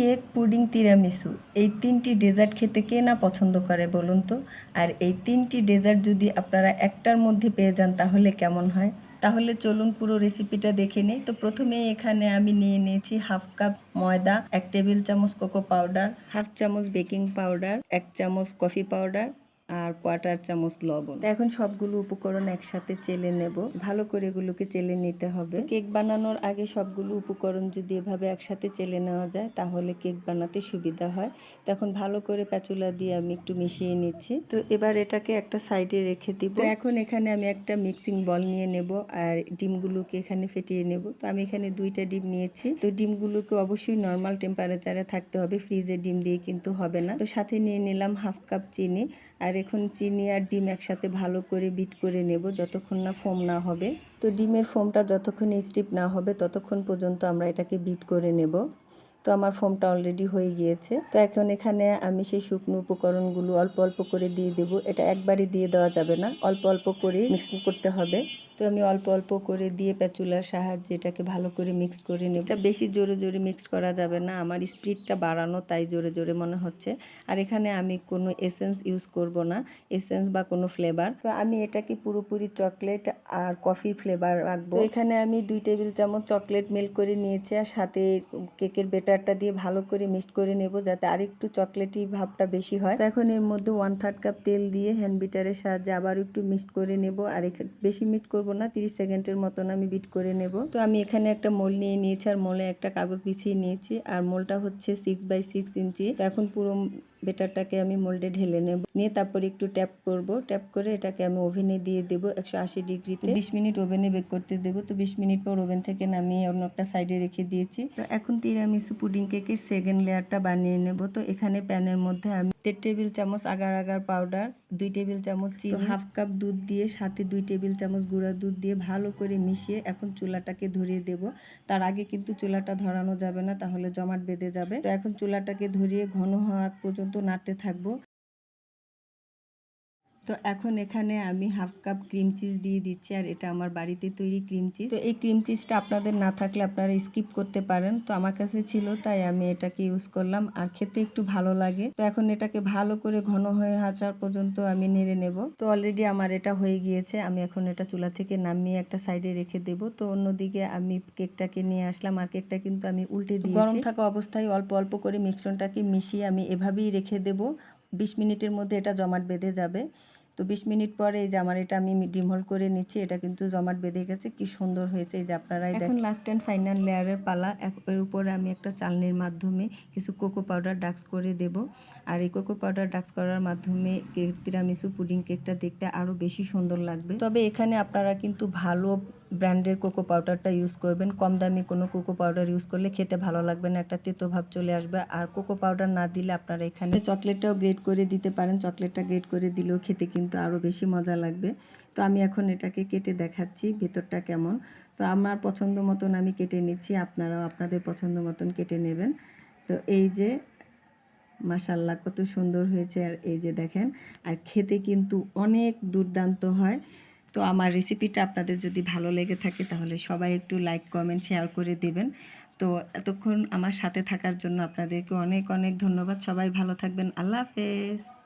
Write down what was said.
Cake pudding tiramisu. এই তিনটি dessert খেতে কে না পছন্দ করে বলুন তো? আর এই তিনটি ডেজার্ট যদি আপনারা একটার মধ্যে পেয়ে যান তাহলে কেমন হয়? তাহলে চলুন পুরো রেসিপিটা দেখে নিই। তো প্রথমেই এখানে আমি নিয়ে নিয়েছি হাফ কাপ ময়দা, এক টেবিল চামচ কোকো পাউডার হাফ চামচ বেকিং পাউডার এক চামচ কফি পাউডার আর কোয়ার্টার চামচ লবণ। এখন সবগুলো উপকরণ একসাথে চেলে নেব। ভালো করে এগুলোকে চেলে নিতে হবে। কেক বানানোর আগে সবগুলো উপকরণ যদি এভাবে একসাথে চেলে নেওয়া যায়, তাহলে কেক বানাতে সুবিধা হয়। তখন ভালো করে প্যাচুলা দিয়ে আমি একটু মিশিয়ে নিচ্ছি। তো এবার এটাকে একটা সাইডে রেখে দিব। এখন এখানে আমি একটা মিক্সিং বল নিয়ে নেব আর ডিমগুলোকে এখানে ফেটিয়ে নেব। তো আমি এখানে দুইটা ডিম নিয়েছি। তো ডিমগুলোকে অবশ্যই নর্মাল টেম্পারেচারে থাকতে হবে। ফ্রিজে ডিম দিয়ে কিন্তু হবে না। তো সাথে নিয়ে নিলাম হাফ কাপ চিনি। আর এখন চিনি আর ডিম একসাথে ভালো করে বিট করে নেব, যতক্ষণ না ফোম না হবে। তো ডিমের ফোমটা যতক্ষণ স্টিপ না হবে, ততক্ষণ পর্যন্ত আমরা এটাকে বিট করে নেব। তো আমার ফোমটা অলরেডি হয়ে গিয়েছে। তো এখন এখানে আমি সেই শুকনো উপকরণগুলো অল্প অল্প করে দিয়ে দেব। এটা একবারই দিয়ে দেওয়া যাবে না, অল্প অল্প করে মিক্স করতে হবে। তো আমি অল্প অল্প করে দিয়ে প্যাচুলার সাহায্যে এটাকে ভালো করে মিক্স করে নেব। এটা বেশি জোরে জোরে মিক্স করা যাবে না, আমার স্পিডটা বাড়ানো তাই জোরে জোরে মনে হচ্ছে। আর এখানে আমি কোনো এসেন্স ইউজ করব না এসেন্স বা কোনো ফ্লেভার তো আমি এটাকে পুরোপুরি চকলেট আর কফি ফ্লেভার রাখব। এখানে আমি দুই টেবিল চামচ চকলেট মেল্ট করে নিয়েছি আর সাথে কেকের বেটারটা দিয়ে ভালো করে মিক্সড করে নেব যাতে আরেকটু চকলেটি ভাবটা বেশি হয়। তো এখন এর মধ্যে ওয়ান থার্ড কাপ তেল দিয়ে হ্যান্ড বিটারের সাহায্যে আবার একটু মিক্সড করে নেব। আর বেশি মিক্সড করব না তিরিশ সেকেন্ডের মতন আমি বিট করে নেব। তো আমি এখানে একটা মোল নিয়ে নিয়েছি আর মোলে একটা কাগজ বিছিয়ে নিয়েছি আর মোলটা হচ্ছে সিক্স বাই সিক্স ইঞ্চি। তো এখন পুরো বেটারটাকে আমি মোল্ডে ঢেলে নেব। নিয়ে তারপর একটু ট্যাপ করব। ট্যাপ করে এটাকে আমি ওভেনে দিয়ে দেবো একশো আশি ডিগ্রিতে। বিশ মিনিট ওভেনে বেক করতে দেবো। তো বিশ মিনিট পর ওভেন থেকে নামিয়ে অন্য একটা সাইডে রেখে দিয়েছি। তো এখন তিরামিসু পুডিং কেকের সেকেন্ড লেয়ারটা বানিয়ে নেব। তো এখানে প্যানের মধ্যে আমি দেড় টেবিল চামচ আগার আগার পাউডার দুই টেবিল চামচ চিনি হাফ কাপ দুধ দিয়ে সাথে দুই টেবিল চামচ গুঁড়া দুধ দিয়ে ভালো করে মিশিয়ে এখন চুলাটাকে ধরিয়ে দেব। তার আগে কিন্তু চুলাটা ধরানো যাবে না, তাহলে জমাট বেঁধে যাবে। তো এখন চুলাটাকে ধরিয়ে ঘন হওয়া পর্যন্ত নাড়তে থাকব। তো এখন এখানে আমি হাফ কাপ ক্রিম চিজ দিয়ে দিচ্ছি আর এটা আমার বাড়িতে তৈরি ক্রিম চিজ। তো এই ক্রিম চিজটা আপনাদের না থাকলে আপনারা স্কিপ করতে পারেন। তো আমার কাছে ছিল তাই আমি এটাকে ইউজ করলাম আর খেতে একটু ভালো লাগে। তো এখন এটাকে ভালো করে ঘন হয়ে আসার পর্যন্ত আমি নেড়ে নেব। তো অলরেডি আমার এটা হয়ে গিয়েছে। আমি এখন এটা চুলা থেকে নামিয়ে একটা সাইডে রেখে দেব। তো অন্যদিকে আমি কেকটাকে নিয়ে আসলাম। আর কেকটা কিন্তু আমি উল্টে দিই গরম থাকা অবস্থায় অল্প অল্প করে মিশ্রণটাকে মিশিয়ে আমি এভাবেই রেখে দেব। বিশ মিনিটের মধ্যে এটা জমাট বেঁধে যাবে। তো বিশ মিনিট পরে এই যে আমার এটা আমি ডিম ডিমহল করে নিচ্ছি এটা কিন্তু জমাট বেঁধে গেছে। কি সুন্দর হয়েছে এই যে আপনারা এখন লাস্ট অ্যান্ড ফাইনাল লেয়ারের পালা এক- এর উপরে আমি একটা চালনির মাধ্যমে কিছু কোকো পাউডার ডাক্স করে দেব। আর এই কোকো পাউডার ডাক্স করার মাধ্যমে কেক তিরামিসু পুডিং কেকটা দেখতে আরও বেশি সুন্দর লাগবে। তবে এখানে আপনারা কিন্তু ভালো ব্র্যান্ডের কোকো পাউডারটা ইউজ করবেন। কম দামি কোনো কোকো পাউডার ইউজ করলে খেতে ভালো লাগবে না, একটা তেতো ভাব চলে আসবে। আর কোকো পাউডার না দিলে আপনারা এখানে চকলেটটাও গ্রেড করে দিতে পারেন। চকলেটটা গ্রেড করে দিলেও খেতে কিন্তু আরও বেশি মজা লাগবে। তো আমি এখন এটাকে কেটে দেখাচ্ছি ভেতরটা কেমন। তো আমার পছন্দ মতন আমি কেটে নিচ্ছি, আপনারাও আপনাদের পছন্দ মতন কেটে নেবেন। তো এই যে মাশাল্লাহ কত সুন্দর হয়েছে। আর এই যে দেখেন, আর খেতে কিন্তু অনেক দুর্দান্ত হয়। তো আমার রেসিপিটা আপনাদের যদি ভালো লেগে থাকে তাহলে সবাই একটু লাইক কমেন্ট শেয়ার করে দেবেন। তো এতক্ষণ আমার সাথে থাকার জন্য আপনাদেরকে অনেক অনেক ধন্যবাদ। সবাই ভালো থাকবেন। আল্লাহ হাফেজ।